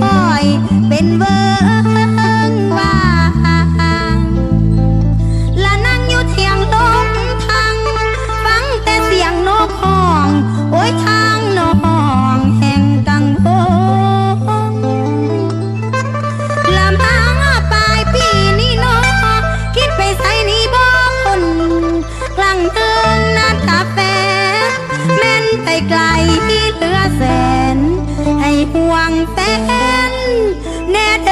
คอยเป็นเว ห่วงแตนแน่เด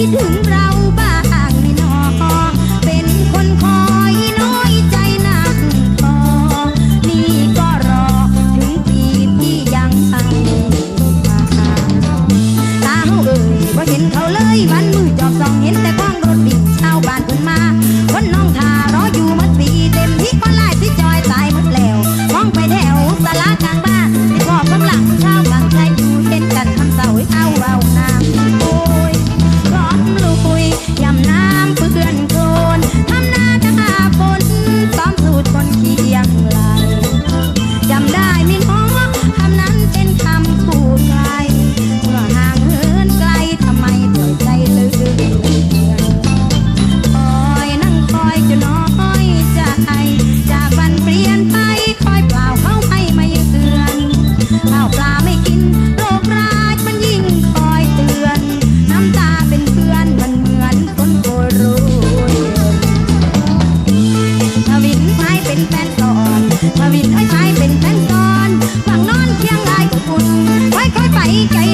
Sibu. พรวินไอ้ชายเป็นแฟนตอนฝั่งนอนเคียงลายกุ่นไว้คอยไปไกล